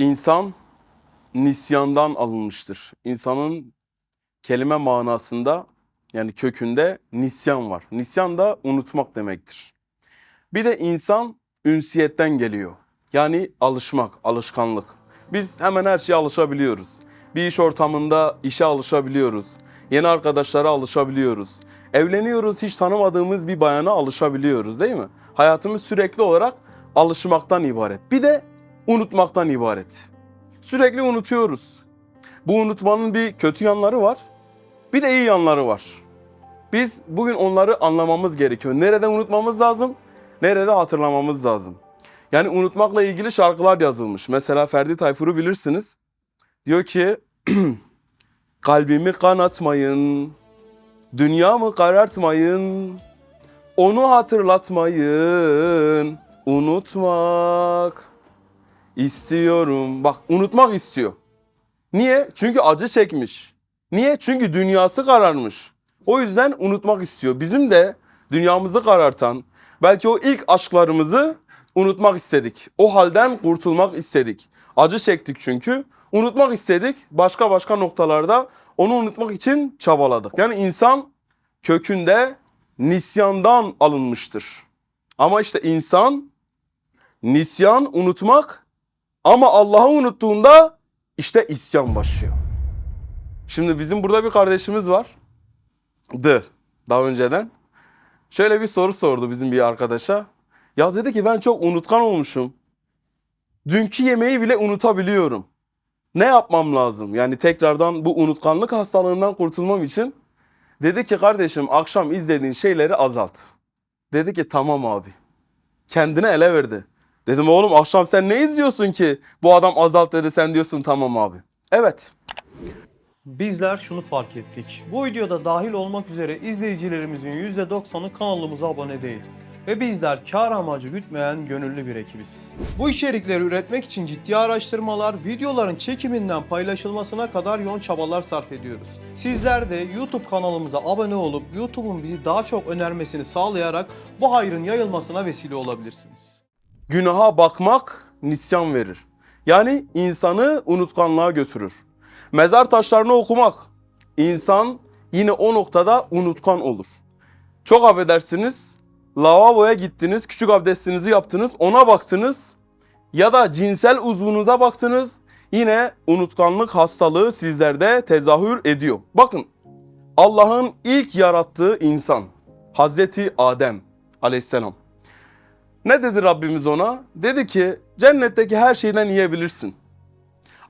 İnsan nisyandan alınmıştır. İnsanın kelime manasında yani kökünde nisyan var. Nisyan da unutmak demektir. Bir de insan ünsiyetten geliyor. Yani alışmak, alışkanlık. Biz hemen her şeye alışabiliyoruz. Bir iş ortamında işe alışabiliyoruz. Yeni arkadaşlara alışabiliyoruz. Evleniyoruz, hiç tanımadığımız bir bayana alışabiliyoruz değil mi? Hayatımız sürekli olarak alışmaktan ibaret. Bir de unutmaktan ibaret. Sürekli unutuyoruz. Bu unutmanın bir kötü yanları var. Bir de iyi yanları var. Biz bugün onları anlamamız gerekiyor. Nerede unutmamız lazım? Nerede hatırlamamız lazım? Yani unutmakla ilgili şarkılar yazılmış. Mesela Ferdi Tayfur'u bilirsiniz. Diyor ki kalbimi kanatmayın, dünyamı karartmayın, onu hatırlatmayın, unutmak istiyorum. Bak unutmak istiyor. Niye? Çünkü acı çekmiş. Niye? Çünkü dünyası kararmış. O yüzden unutmak istiyor. Bizim de dünyamızı karartan, belki o ilk aşklarımızı unutmak istedik. O halden kurtulmak istedik. Acı çektik çünkü. Unutmak istedik. Başka başka noktalarda onu unutmak için çabaladık. Yani insan kökünde nisyandan alınmıştır. Ama işte insan nisyan unutmak ama Allah'ı unuttuğunda işte isyan başlıyor. Şimdi bizim burada bir kardeşimiz var. D daha önceden. Şöyle bir soru sordu bizim bir arkadaşa. Ya dedi ki ben çok unutkan olmuşum. Dünkü yemeği bile unutabiliyorum. Ne yapmam lazım? Yani tekrardan bu unutkanlık hastalığından kurtulmam için dedi ki kardeşim akşam izlediğin şeyleri azalt. Dedi ki tamam abi. Kendine ele verdi. Dedim oğlum akşam sen ne izliyorsun ki? Bu adam azalt dedi sen diyorsun tamam abi. Evet. Bizler şunu fark ettik. Bu videoda dahil olmak üzere izleyicilerimizin %90'ı kanalımıza abone değil. Ve bizler kar amacı gütmeyen gönüllü bir ekibiz. Bu içerikleri üretmek için ciddi araştırmalar, videoların çekiminden paylaşılmasına kadar yoğun çabalar sarf ediyoruz. Sizler de YouTube kanalımıza abone olup YouTube'un bizi daha çok önermesini sağlayarak bu hayrın yayılmasına vesile olabilirsiniz. Günaha bakmak nisyan verir. Yani insanı unutkanlığa götürür. Mezar taşlarını okumak insan yine o noktada unutkan olur. Çok affedersiniz lavaboya gittiniz, küçük abdestinizi yaptınız, ona baktınız ya da cinsel uzvunuza baktınız yine unutkanlık hastalığı sizlerde tezahür ediyor. Bakın Allah'ın ilk yarattığı insan Hazreti Adem aleyhisselam. Ne dedi Rabbimiz ona? Dedi ki cennetteki her şeyden yiyebilirsin.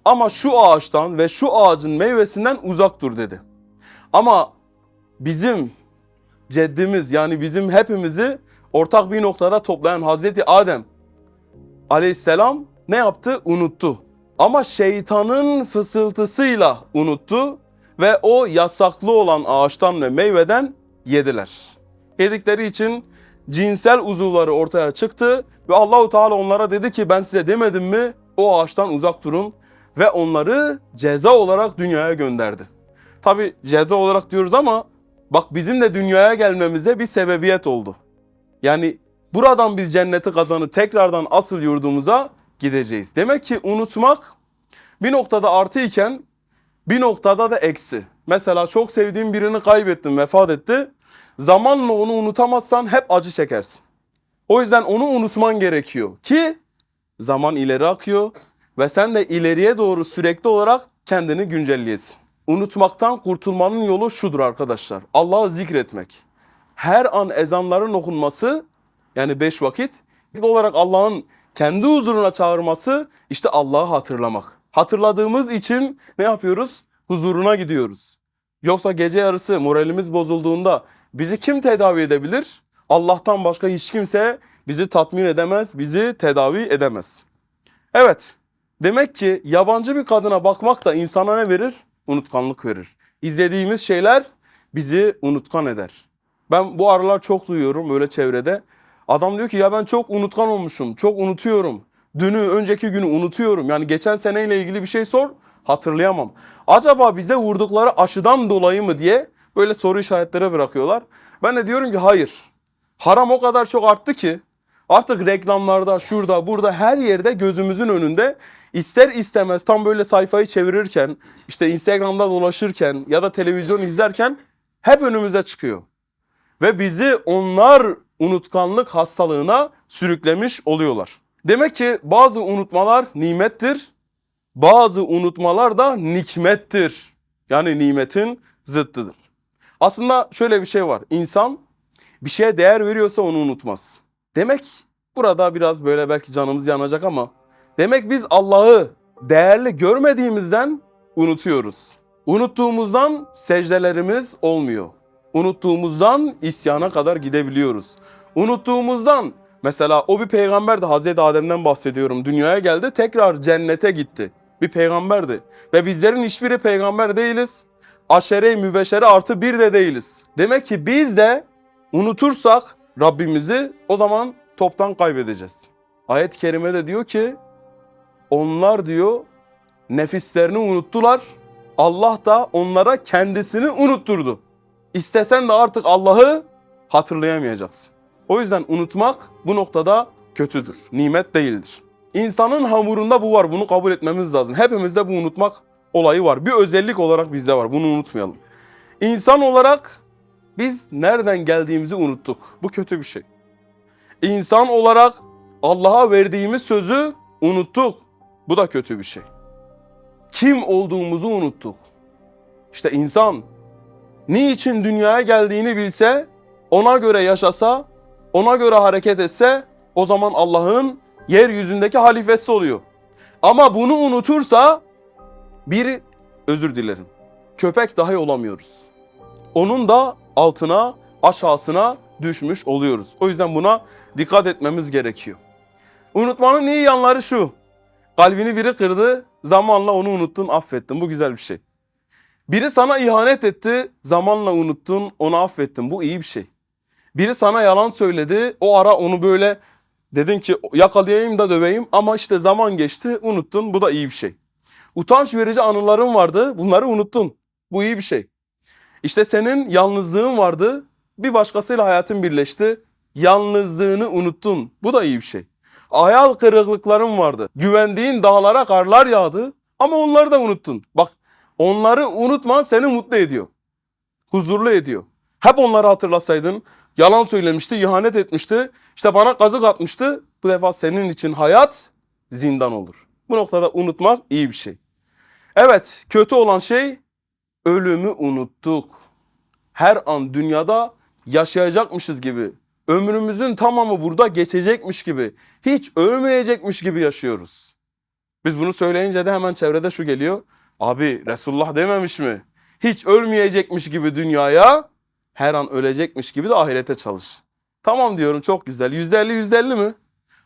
Ama şu ağaçtan ve şu ağacın meyvesinden uzak dur dedi. Ama bizim ceddimiz yani bizim hepimizi ortak bir noktada toplayan Hazreti Adem aleyhisselam ne yaptı? Unuttu. Ama şeytanın fısıltısıyla unuttu ve o yasaklı olan ağaçtan ve meyveden yediler. Yedikleri için cinsel uzuvları ortaya çıktı ve Allahu Teala onlara dedi ki ben size demedim mi o ağaçtan uzak durun ve onları ceza olarak dünyaya gönderdi. Tabi ceza olarak diyoruz ama bak bizim de dünyaya gelmemize bir sebebiyet oldu. Yani buradan biz cenneti kazanıp tekrardan asıl yurdumuza gideceğiz. Demek ki unutmak bir noktada artı iken bir noktada da eksi. Mesela çok sevdiğin birini kaybettin, vefat etti. Zamanla onu unutamazsan hep acı çekersin. O yüzden onu unutman gerekiyor ki zaman ileri akıyor ve sen de ileriye doğru sürekli olarak kendini güncelleyesin. Unutmaktan kurtulmanın yolu şudur arkadaşlar. Allah'ı zikretmek. Her an ezanların okunması yani beş vakit olarak Allah'ın kendi huzuruna çağırması işte Allah'ı hatırlamak. Hatırladığımız için ne yapıyoruz? Huzuruna gidiyoruz. Yoksa gece yarısı moralimiz bozulduğunda bizi kim tedavi edebilir? Allah'tan başka hiç kimse bizi tatmin edemez, bizi tedavi edemez. Evet, demek ki yabancı bir kadına bakmak da insana ne verir? Unutkanlık verir. İzlediğimiz şeyler bizi unutkan eder. Ben bu aralar çok duyuyorum böyle çevrede. Adam diyor ki ya ben çok unutkan olmuşum, çok unutuyorum. Dünü, önceki günü unutuyorum. Yani geçen seneyle ilgili bir şey sor, hatırlayamam. Acaba bize vurdukları aşıdan dolayı mı diye böyle soru işaretlere bırakıyorlar. Ben de diyorum ki hayır. Haram o kadar çok arttı ki Artık reklamlarda, şurada, burada her yerde gözümüzün önünde ister istemez tam böyle sayfayı çevirirken, işte Instagram'da dolaşırken ya da televizyon izlerken hep önümüze çıkıyor. Ve bizi onlar unutkanlık hastalığına sürüklemiş oluyorlar. Demek ki bazı unutmalar nimettir, bazı unutmalar da nikmettir. Yani nimetin zıttıdır. Aslında şöyle bir şey var. İnsan bir şeye değer veriyorsa onu unutmaz. Demek burada biraz böyle belki canımız yanacak ama demek biz Allah'ı değerli görmediğimizden unutuyoruz. Unuttuğumuzdan secdelerimiz olmuyor. Unuttuğumuzdan isyana kadar gidebiliyoruz. Unuttuğumuzdan mesela o bir peygamberdi Hazreti Adem'den bahsediyorum. Dünyaya geldi tekrar cennete gitti. Bir peygamberdi. Ve bizlerin hiçbiri peygamber değiliz. Aşere-i mübeşere artı bir de değiliz. Demek ki biz de unutursak Rabbimizi o zaman toptan kaybedeceğiz. Ayet-i kerimede diyor ki onlar diyor nefislerini unuttular. Allah da onlara kendisini unutturdu. İstesen de artık Allah'ı hatırlayamayacaksın. O yüzden unutmak bu noktada kötüdür, nimet değildir. İnsanın hamurunda bu var, bunu kabul etmemiz lazım. Hepimizde bu unutmak olayı var. Bir özellik olarak bizde var, bunu unutmayalım. İnsan olarak biz nereden geldiğimizi unuttuk. Bu kötü bir şey. İnsan olarak Allah'a verdiğimiz sözü unuttuk. Bu da kötü bir şey. Kim olduğumuzu unuttuk. İşte insan niçin dünyaya geldiğini bilse, ona göre yaşasa, ona göre hareket etse o zaman Allah'ın yeryüzündeki halifesi oluyor. Ama bunu unutursa bir özür dilerim. Köpek dahi olamıyoruz. Onun da altına, aşağısına düşmüş oluyoruz. O yüzden buna dikkat etmemiz gerekiyor. Unutmanın iyi yanları şu. Kalbini biri kırdı, zamanla onu unuttun, affettin. Bu güzel bir şey. Biri sana ihanet etti, zamanla unuttun, onu affettin. Bu iyi bir şey. Biri sana yalan söyledi, o ara onu böyle dedin ki yakalayayım da döveyim ama işte zaman geçti, unuttun. Bu da iyi bir şey. Utanç verici anıların vardı, bunları unuttun. Bu iyi bir şey. İşte senin yalnızlığın vardı, bir başkasıyla hayatın birleşti, yalnızlığını unuttun. Bu da iyi bir şey. Hayal kırıklıkların vardı. Güvendiğin dağlara karlar yağdı ama onları da unuttun. Bak onları unutman seni mutlu ediyor. Huzurlu ediyor. Hep onları hatırlasaydın yalan söylemişti, ihanet etmişti, işte bana kazık atmıştı. Bu defa senin için hayat zindan olur. Bu noktada unutmak iyi bir şey. Evet, kötü olan şey ölümü unuttuk. Her an dünyada yaşayacakmışız gibi, ömrümüzün tamamı burada geçecekmiş gibi, hiç ölmeyecekmiş gibi yaşıyoruz. Biz bunu söyleyince de hemen çevrede şu geliyor. Abi Resulullah dememiş mi? Hiç ölmeyecekmiş gibi dünyaya, her an ölecekmiş gibi de ahirete çalış. Tamam diyorum çok güzel. Yüzde elli yüzde elli mi?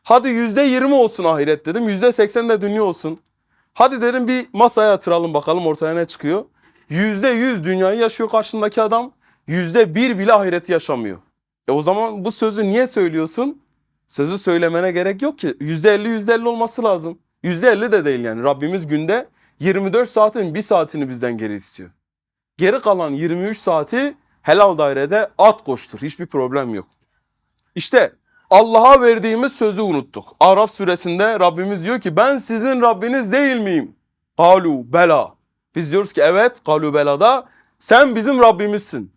Hadi yüzde yirmi olsun ahiret dedim. Yüzde seksen de dünya olsun. Hadi dedim bir masaya yatıralım bakalım ortaya ne çıkıyor. Yüzde yüz dünyayı yaşıyor karşındaki adam. Yüzde bir bile ahireti yaşamıyor. E o zaman bu sözü niye söylüyorsun? Sözü söylemene gerek yok ki. Yüzde elli yüzde elli olması lazım. Yüzde elli de değil yani. Rabbimiz günde 24 saatin bir saatini bizden geri istiyor. Geri kalan 23 saati helal dairede at koştur. Hiçbir problem yok. İşte Allah'a verdiğimiz sözü unuttuk. Araf suresinde Rabbimiz diyor ki ben sizin Rabbiniz değil miyim? Kalu bela. Biz diyoruz ki evet kalu belada sen bizim Rabbimizsin.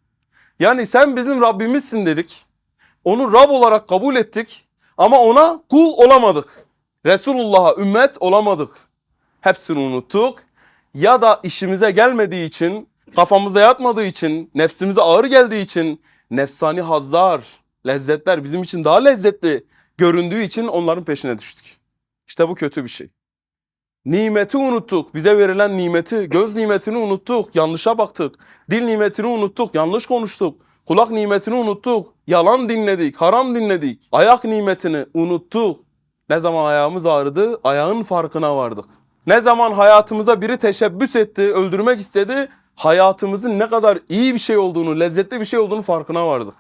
Yani sen bizim Rabbimizsin dedik. Onu Rab olarak kabul ettik ama ona kul olamadık. Resulullah'a ümmet olamadık. Hepsini unuttuk. Ya da işimize gelmediği için, kafamıza yatmadığı için, nefsimize ağır geldiği için nefsani hazzar, lezzetler bizim için daha lezzetli göründüğü için onların peşine düştük. İşte bu kötü bir şey. Nimeti unuttuk. Bize verilen nimeti, göz nimetini unuttuk. Yanlışa baktık. Dil nimetini unuttuk. Yanlış konuştuk. Kulak nimetini unuttuk. Yalan dinledik, haram dinledik. Ayak nimetini unuttuk. Ne zaman ayağımız ağrıdı, ayağın farkına vardık. Ne zaman hayatımıza biri teşebbüs etti, öldürmek istedi, hayatımızın ne kadar iyi bir şey olduğunu, lezzetli bir şey olduğunu farkına vardık.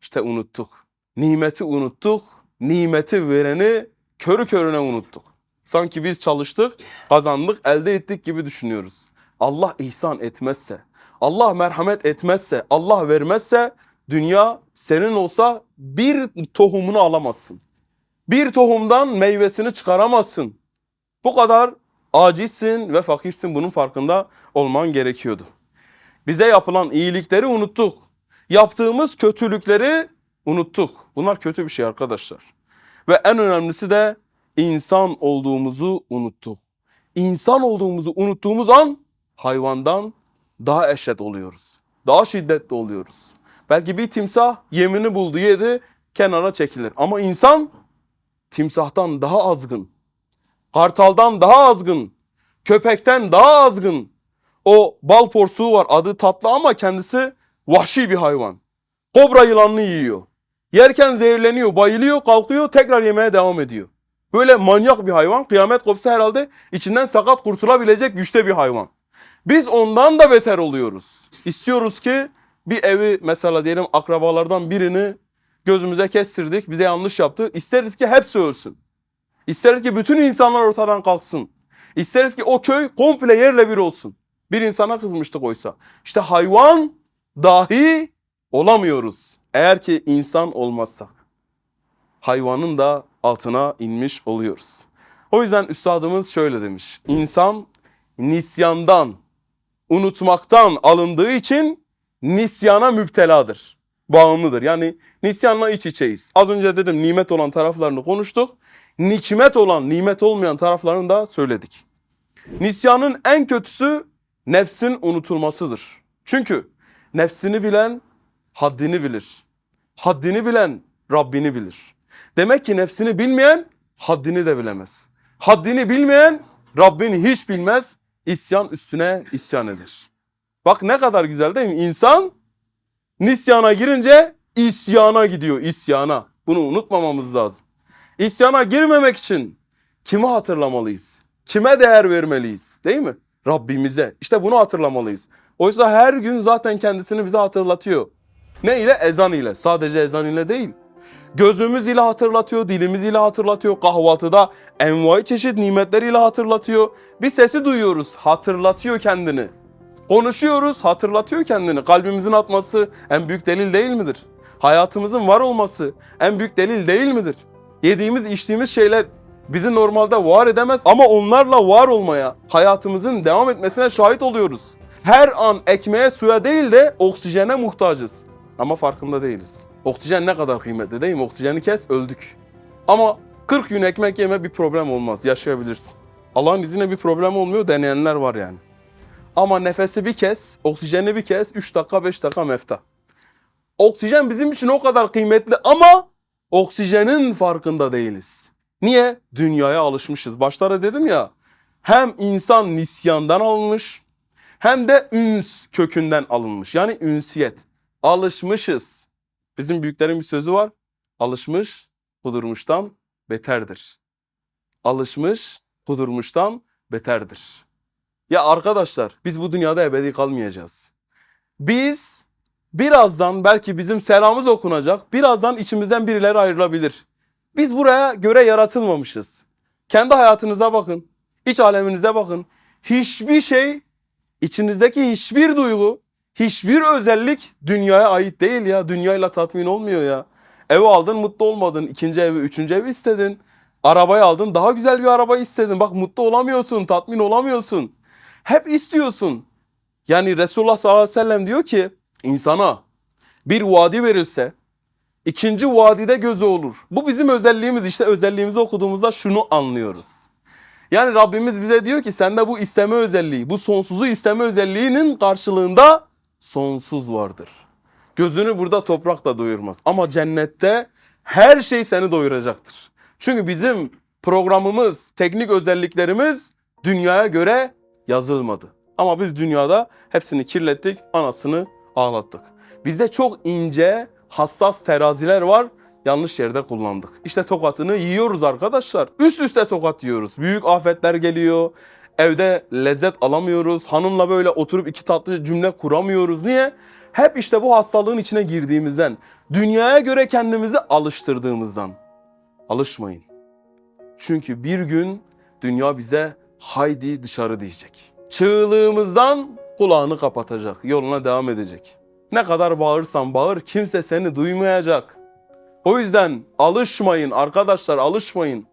İşte unuttuk. Nimeti unuttuk. Nimeti vereni körü körüne unuttuk. Sanki biz çalıştık, kazandık, elde ettik gibi düşünüyoruz. Allah ihsan etmezse, Allah merhamet etmezse, Allah vermezse dünya senin olsa bir tohumunu alamazsın. Bir tohumdan meyvesini çıkaramazsın. Bu kadar acizsin ve fakirsin bunun farkında olman gerekiyordu. Bize yapılan iyilikleri unuttuk. Yaptığımız kötülükleri unuttuk. Bunlar kötü bir şey arkadaşlar. Ve en önemlisi de insan olduğumuzu unuttuk. İnsan olduğumuzu unuttuğumuz an hayvandan daha eşit oluyoruz. Daha şiddetli oluyoruz. Belki bir timsah yemini buldu yedi kenara çekilir. Ama insan timsahtan daha azgın. Kartaldan daha azgın. Köpekten daha azgın. O bal porsuğu var adı tatlı ama kendisi vahşi bir hayvan. Kobra yılanını yiyor. Yerken zehirleniyor, bayılıyor, kalkıyor, tekrar yemeye devam ediyor. Böyle manyak bir hayvan. Kıyamet kopsa herhalde içinden sakat kurtulabilecek güçte bir hayvan. Biz ondan da beter oluyoruz. İstiyoruz ki bir evi mesela diyelim akrabalardan birini gözümüze kestirdik, bize yanlış yaptı. İsteriz ki hepsi ölsün. İsteriz ki bütün insanlar ortadan kalksın. İsteriz ki o köy komple yerle bir olsun. Bir insana kızmıştık oysa. İşte hayvan dahi olamıyoruz. Eğer ki insan olmazsak. Hayvanın da altına inmiş oluyoruz. O yüzden üstadımız şöyle demiş. İnsan nisyandan, unutmaktan alındığı için nisyana müpteladır. Bağımlıdır. Yani nisyanla iç içeyiz. Az önce dedim nimet olan taraflarını konuştuk. Nikmet olan, nimet olmayan taraflarını da söyledik. Nisyanın en kötüsü nefsin unutulmasıdır. Çünkü nefsini bilen haddini bilir. Haddini bilen Rabbini bilir. Demek ki nefsini bilmeyen haddini de bilemez. Haddini bilmeyen Rabbini hiç bilmez. İsyan üstüne isyan eder. Bak ne kadar güzel değil mi? İnsan nisyana girince isyana gidiyor, isyana. Bunu unutmamamız lazım. İsyana girmemek için kimi hatırlamalıyız? Kime değer vermeliyiz? Değil mi? Rabbimize. İşte bunu hatırlamalıyız. Oysa her gün zaten kendisini bize hatırlatıyor. Ne ile? Ezan ile. Sadece ezan ile değil. Gözümüz ile hatırlatıyor, dilimiz ile hatırlatıyor. Kahvaltıda envai çeşit nimetleriyle hatırlatıyor. Bir sesi duyuyoruz, hatırlatıyor kendini. Konuşuyoruz, hatırlatıyor kendini. Kalbimizin atması en büyük delil değil midir? Hayatımızın var olması en büyük delil değil midir? Yediğimiz, içtiğimiz şeyler bizi normalde var edemez ama onlarla var olmaya, hayatımızın devam etmesine şahit oluyoruz. Her an ekmeğe, suya değil de oksijene muhtacız. Ama farkında değiliz. Oksijen ne kadar kıymetli değil mi? Oksijeni kes, öldük. Ama 40 gün ekmek yeme bir problem olmaz, yaşayabilirsin. Allah'ın izniyle bir problem olmuyor, deneyenler var yani. Ama nefesi bir kez, oksijeni bir kez 3 dakika 5 dakika mefta. Oksijen bizim için o kadar kıymetli ama oksijenin farkında değiliz. Niye? Dünyaya alışmışız. Başlara dedim ya hem insan nisyandan alınmış hem de üns kökünden alınmış. Yani ünsiyet. Alışmışız. Bizim büyüklerin bir sözü var. Alışmış kudurmuştan beterdir. Alışmış kudurmuştan beterdir. Ya arkadaşlar biz bu dünyada ebedi kalmayacağız. Biz birazdan belki bizim selamımız okunacak. Birazdan içimizden birileri ayrılabilir. Biz buraya göre yaratılmamışız. Kendi hayatınıza bakın. iç aleminize bakın. Hiçbir şey, içinizdeki hiçbir duygu, hiçbir özellik dünyaya ait değil ya. Dünyayla tatmin olmuyor ya. Ev aldın mutlu olmadın. İkinci evi, üçüncü evi istedin. Arabayı aldın daha güzel bir araba istedin. Bak mutlu olamıyorsun, tatmin olamıyorsun. Hep istiyorsun. Yani Resulullah sallallahu aleyhi ve sellem diyor ki insana bir vadi verilse ikinci vadide gözü olur. Bu bizim özelliğimiz işte özelliğimizi okuduğumuzda şunu anlıyoruz. Yani Rabbimiz bize diyor ki sende bu isteme özelliği, bu sonsuzu isteme özelliğinin karşılığında sonsuz vardır. Gözünü burada toprak da doyurmaz. Ama cennette her şey seni doyuracaktır. Çünkü bizim programımız, teknik özelliklerimiz dünyaya göre yazılmadı. Ama biz dünyada hepsini kirlettik, anasını ağlattık. Bizde çok ince, hassas teraziler var. Yanlış yerde kullandık. İşte tokatını yiyoruz arkadaşlar. Üst üste tokat yiyoruz. Büyük afetler geliyor. Evde lezzet alamıyoruz. Hanımla böyle oturup iki tatlı cümle kuramıyoruz. Niye? Hep işte bu hastalığın içine girdiğimizden, dünyaya göre kendimizi alıştırdığımızdan. Alışmayın. Çünkü bir gün dünya bize haydi dışarı diyecek. Çığlığımızdan kulağını kapatacak, yoluna devam edecek. Ne kadar bağırsan bağır kimse seni duymayacak. O yüzden alışmayın arkadaşlar alışmayın.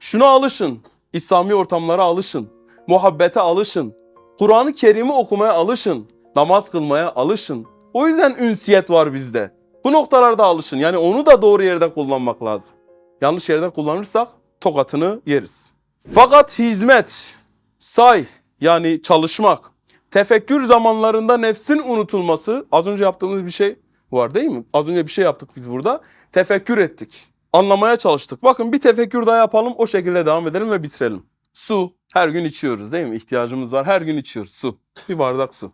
Şuna alışın. İslami ortamlara alışın. Muhabbete alışın. Kur'an-ı Kerim'i okumaya alışın. Namaz kılmaya alışın. O yüzden ünsiyet var bizde. Bu noktalarda alışın. Yani onu da doğru yerde kullanmak lazım. Yanlış yerde kullanırsak tokatını yeriz. Fakat hizmet, say yani çalışmak, tefekkür zamanlarında nefsin unutulması az önce yaptığımız bir şey var değil mi? Az önce bir şey yaptık biz burada. Tefekkür ettik. Anlamaya çalıştık. Bakın bir tefekkür daha yapalım o şekilde devam edelim ve bitirelim. Su her gün içiyoruz değil mi? İhtiyacımız var. Her gün içiyoruz su. Bir bardak su.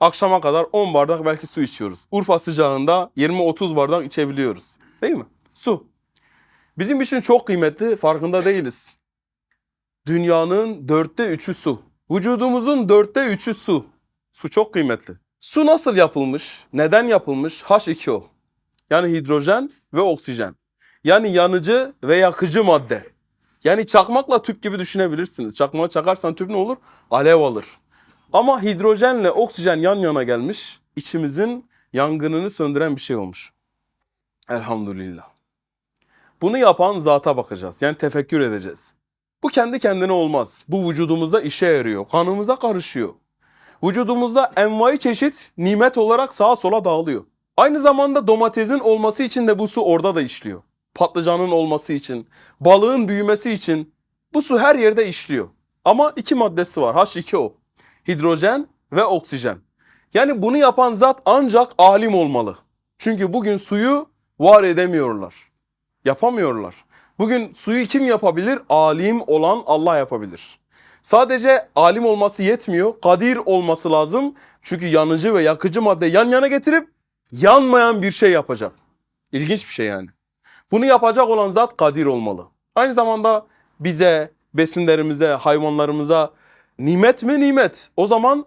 Akşama kadar 10 bardak belki su içiyoruz. Urfa sıcağında 20-30 bardak içebiliyoruz. Değil mi? Su. Bizim için çok kıymetli farkında değiliz. Dünyanın dörtte üçü su. Vücudumuzun dörtte üçü su. Su çok kıymetli. Su nasıl yapılmış? Neden yapılmış? H2O. Yani hidrojen ve oksijen. Yani yanıcı ve yakıcı madde. Yani çakmakla tüp gibi düşünebilirsiniz. Çakmağı çakarsan tüp ne olur? Alev alır. Ama hidrojenle oksijen yan yana gelmiş. içimizin yangınını söndüren bir şey olmuş. Elhamdülillah. Bunu yapan zata bakacağız. Yani tefekkür edeceğiz. Bu kendi kendine olmaz. Bu vücudumuzda işe yarıyor. Kanımıza karışıyor. Vücudumuzda envai çeşit nimet olarak sağa sola dağılıyor. Aynı zamanda domatesin olması için de bu su orada da işliyor. Patlıcanın olması için, balığın büyümesi için bu su her yerde işliyor. Ama iki maddesi var H2O. Hidrojen ve oksijen. Yani bunu yapan zat ancak alim olmalı. Çünkü bugün suyu var edemiyorlar. Yapamıyorlar. Bugün suyu kim yapabilir? Alim olan Allah yapabilir. Sadece alim olması yetmiyor. Kadir olması lazım. Çünkü yanıcı ve yakıcı madde yan yana getirip yanmayan bir şey yapacak. İlginç bir şey yani. Bunu yapacak olan zat kadir olmalı. Aynı zamanda bize, besinlerimize, hayvanlarımıza nimet mi nimet? O zaman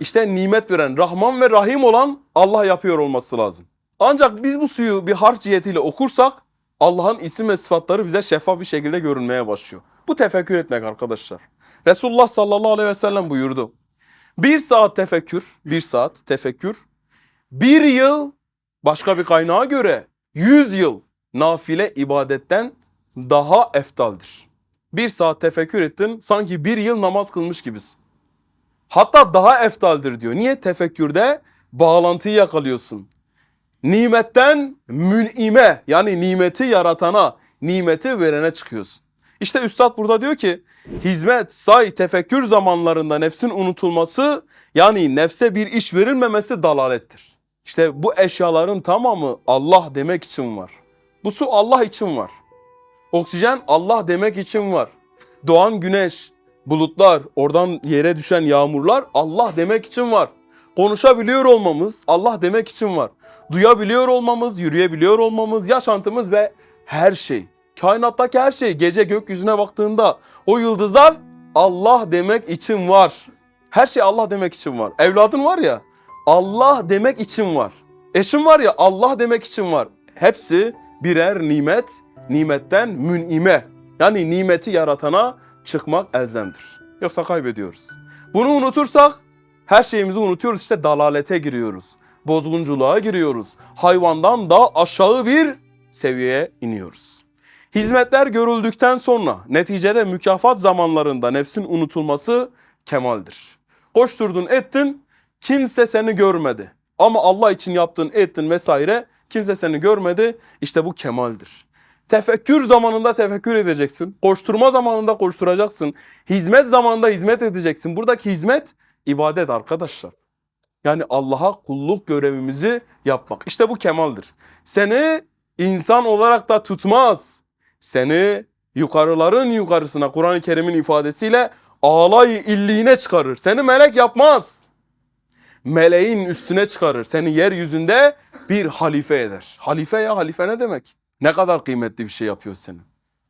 işte nimet veren, Rahman ve Rahim olan Allah yapıyor olması lazım. Ancak biz bu suyu bir harf cihetiyle okursak Allah'ın isim ve sıfatları bize şeffaf bir şekilde görünmeye başlıyor. Bu tefekkür etmek arkadaşlar. Resulullah sallallahu aleyhi ve sellem buyurdu. Bir saat tefekkür, bir saat tefekkür, bir yıl başka bir kaynağa göre yüz yıl nafile ibadetten daha eftaldir. Bir saat tefekkür ettin sanki bir yıl namaz kılmış gibisin. Hatta daha eftaldir diyor. Niye? Tefekkürde bağlantıyı yakalıyorsun. Nimetten mün'ime yani nimeti yaratana, nimeti verene çıkıyorsun. İşte üstad burada diyor ki hizmet, say, tefekkür zamanlarında nefsin unutulması yani nefse bir iş verilmemesi dalalettir. İşte bu eşyaların tamamı Allah demek için var. Bu su Allah için var. Oksijen Allah demek için var. Doğan güneş, bulutlar, oradan yere düşen yağmurlar Allah demek için var. Konuşabiliyor olmamız Allah demek için var. Duyabiliyor olmamız, yürüyebiliyor olmamız, yaşantımız ve her şey. Kainattaki her şey gece gökyüzüne baktığında o yıldızlar Allah demek için var. Her şey Allah demek için var. Evladın var ya Allah demek için var. Eşin var ya Allah demek için var. Hepsi birer nimet, nimetten münime. Yani nimeti yaratana çıkmak elzemdir. Yoksa kaybediyoruz. Bunu unutursak her şeyimizi unutuyoruz işte dalalete giriyoruz. Bozgunculuğa giriyoruz. Hayvandan da aşağı bir seviyeye iniyoruz. Hizmetler görüldükten sonra neticede mükafat zamanlarında nefsin unutulması kemaldir. Koşturdun ettin kimse seni görmedi. Ama Allah için yaptın ettin vesaire kimse seni görmedi. İşte bu kemaldir. Tefekkür zamanında tefekkür edeceksin. Koşturma zamanında koşturacaksın. Hizmet zamanında hizmet edeceksin. Buradaki hizmet ibadet arkadaşlar. Yani Allah'a kulluk görevimizi yapmak. İşte bu kemaldir. Seni insan olarak da tutmaz. Seni yukarıların yukarısına Kur'an-ı Kerim'in ifadesiyle ağlay illiğine çıkarır. Seni melek yapmaz. Meleğin üstüne çıkarır. Seni yeryüzünde bir halife eder. Halife ya halife ne demek? Ne kadar kıymetli bir şey yapıyor senin.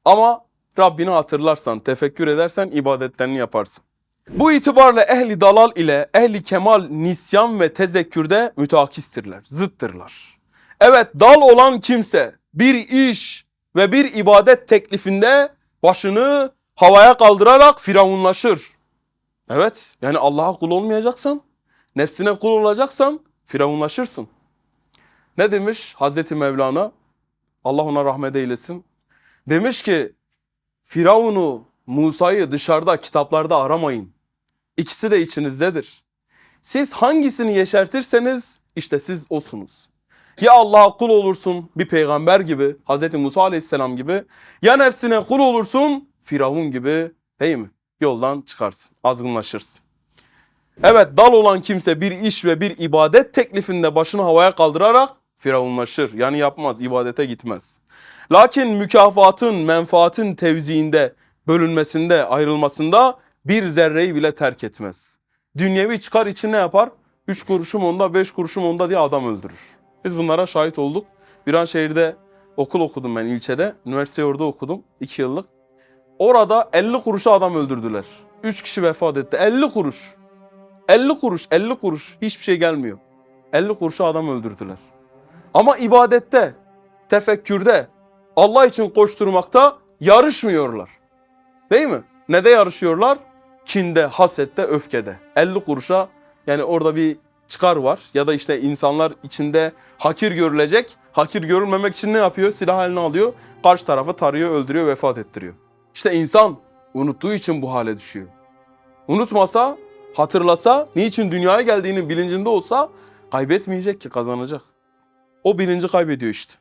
Ama Rabbini hatırlarsan, tefekkür edersen ibadetlerini yaparsın. Bu itibarla ehli dalal ile ehli kemal nisyan ve tezekkürde müteakistirler, zıttırlar. Evet dal olan kimse bir iş ve bir ibadet teklifinde başını havaya kaldırarak firavunlaşır. Evet yani Allah'a kul olmayacaksan, nefsine kul olacaksan firavunlaşırsın. Ne demiş Hazreti Mevlana? Allah ona rahmet eylesin. Demiş ki Firavun'u, Musa'yı dışarıda kitaplarda aramayın. İkisi de içinizdedir. Siz hangisini yeşertirseniz işte siz osunuz. Ya Allah'a kul olursun bir peygamber gibi, Hz. Musa aleyhisselam gibi. Ya nefsine kul olursun Firavun gibi değil mi? Yoldan çıkarsın, azgınlaşırsın. Evet dal olan kimse bir iş ve bir ibadet teklifinde başını havaya kaldırarak firavunlaşır. Yani yapmaz, ibadete gitmez. Lakin mükafatın, menfaatin tevziinde, bölünmesinde, ayrılmasında bir zerreyi bile terk etmez. Dünyevi çıkar için ne yapar? Üç kuruşum onda, beş kuruşum onda diye adam öldürür. Biz bunlara şahit olduk. Viranşehir'de okul okudum ben ilçede. Üniversiteyi orada okudum. iki yıllık. Orada 50 kuruşa adam öldürdüler. 3 kişi vefat etti. 50 kuruş. 50 kuruş, 50 kuruş hiçbir şey gelmiyor. 50 kuruşa adam öldürdüler. Ama ibadette, tefekkürde, Allah için koşturmakta yarışmıyorlar. Değil mi? Ne de yarışıyorlar? Kinde, hasette, öfkede. 50 kuruşa yani orada bir çıkar var ya da işte insanlar içinde hakir görülecek. Hakir görülmemek için ne yapıyor? Silah eline alıyor. Karşı tarafı tarıyor, öldürüyor, vefat ettiriyor. İşte insan unuttuğu için bu hale düşüyor. Unutmasa, hatırlasa, niçin dünyaya geldiğinin bilincinde olsa kaybetmeyecek ki kazanacak. O bilinci kaybediyor işte.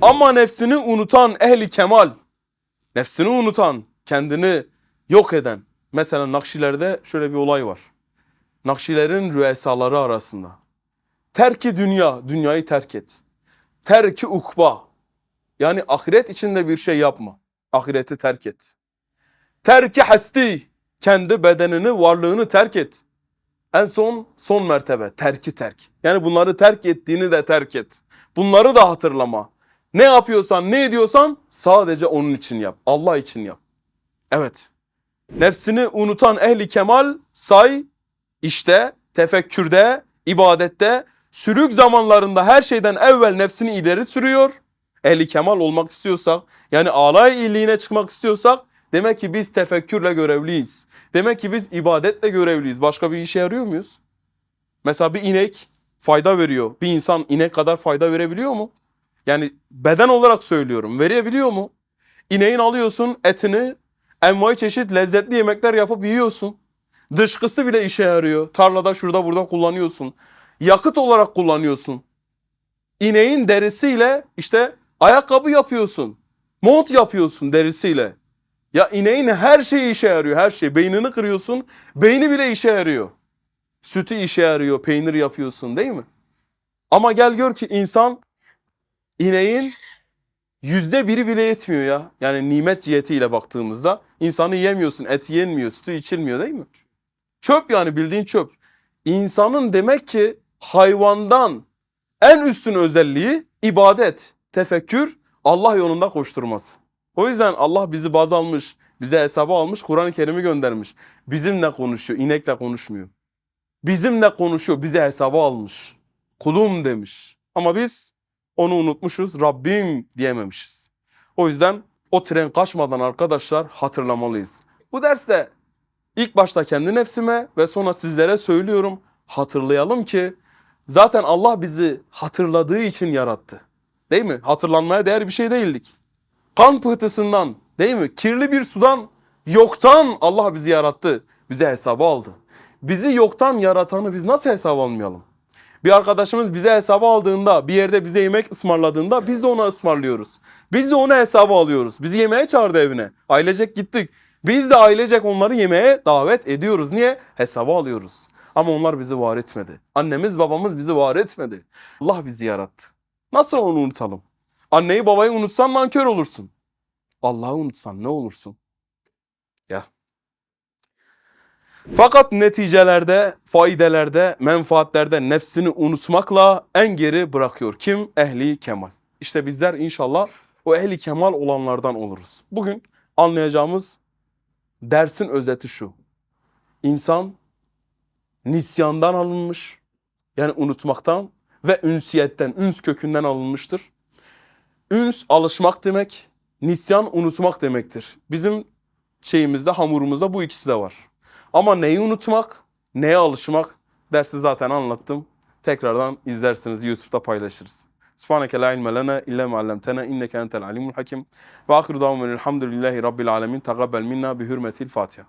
Ama nefsini unutan ehli kemal, nefsini unutan, kendini yok eden. Mesela Nakşilerde şöyle bir olay var. Nakşilerin rüesaları arasında. Terki dünya, dünyayı terk et. Terki ukba, yani ahiret içinde bir şey yapma. Ahireti terk et. Terki hasti, kendi bedenini, varlığını terk et. En son son mertebe terki terk. Yani bunları terk ettiğini de terk et. Bunları da hatırlama. Ne yapıyorsan, ne ediyorsan sadece onun için yap. Allah için yap. Evet. Nefsini unutan ehli kemal say işte tefekkürde, ibadette, sürük zamanlarında her şeyden evvel nefsini ileri sürüyor. Ehli kemal olmak istiyorsak, yani alay iyiliğine çıkmak istiyorsak demek ki biz tefekkürle görevliyiz. Demek ki biz ibadetle görevliyiz. Başka bir işe yarıyor muyuz? Mesela bir inek fayda veriyor. Bir insan inek kadar fayda verebiliyor mu? Yani beden olarak söylüyorum. Verebiliyor mu? İneğin alıyorsun etini, envai çeşit lezzetli yemekler yapıp yiyorsun. Dışkısı bile işe yarıyor. Tarlada şurada burada kullanıyorsun. Yakıt olarak kullanıyorsun. İneğin derisiyle işte ayakkabı yapıyorsun. Mont yapıyorsun derisiyle. Ya ineğin her şeyi işe yarıyor her şey. Beynini kırıyorsun. Beyni bile işe yarıyor. Sütü işe yarıyor. Peynir yapıyorsun değil mi? Ama gel gör ki insan ineğin yüzde biri bile yetmiyor ya. Yani nimet cihetiyle baktığımızda insanı yemiyorsun. Et yenmiyor. Sütü içilmiyor değil mi? Çöp yani bildiğin çöp. İnsanın demek ki hayvandan en üstün özelliği ibadet, tefekkür, Allah yolunda koşturması. O yüzden Allah bizi baz almış, bize hesaba almış, Kur'an-ı Kerim'i göndermiş. Bizimle konuşuyor, inekle konuşmuyor. Bizimle konuşuyor, bize hesaba almış. Kulum demiş. Ama biz onu unutmuşuz, Rabbim diyememişiz. O yüzden o tren kaçmadan arkadaşlar hatırlamalıyız. Bu derste ilk başta kendi nefsime ve sonra sizlere söylüyorum. Hatırlayalım ki zaten Allah bizi hatırladığı için yarattı. Değil mi? Hatırlanmaya değer bir şey değildik. Kan pıhtısından değil mi? Kirli bir sudan yoktan Allah bizi yarattı. Bize hesabı aldı. Bizi yoktan yaratanı biz nasıl hesaba almayalım? Bir arkadaşımız bize hesaba aldığında, bir yerde bize yemek ısmarladığında biz de ona ısmarlıyoruz. Biz de ona hesaba alıyoruz. Bizi yemeğe çağırdı evine. Ailecek gittik. Biz de ailecek onları yemeğe davet ediyoruz. Niye? Hesaba alıyoruz. Ama onlar bizi var etmedi. Annemiz babamız bizi var etmedi. Allah bizi yarattı. Nasıl onu unutalım? Anneyi babayı unutsan nankör olursun. Allah'ı unutsan ne olursun? Ya. Fakat neticelerde, faidelerde, menfaatlerde nefsini unutmakla en geri bırakıyor. Kim? Ehli kemal. İşte bizler inşallah o ehli kemal olanlardan oluruz. Bugün anlayacağımız dersin özeti şu. İnsan nisyandan alınmış, yani unutmaktan ve ünsiyetten, üns kökünden alınmıştır. Üns alışmak demek, nisyan unutmak demektir. Bizim şeyimizde, hamurumuzda bu ikisi de var. Ama neyi unutmak, neye alışmak dersi zaten anlattım. Tekrardan izlersiniz, YouTube'da paylaşırız. Subhaneke la ilme lana illa ma allamtana inneke entel alimul hakim. Ve ahiru davamel elhamdülillahi rabbil alemin. Tagabbel minna bi hürmetil Fatiha.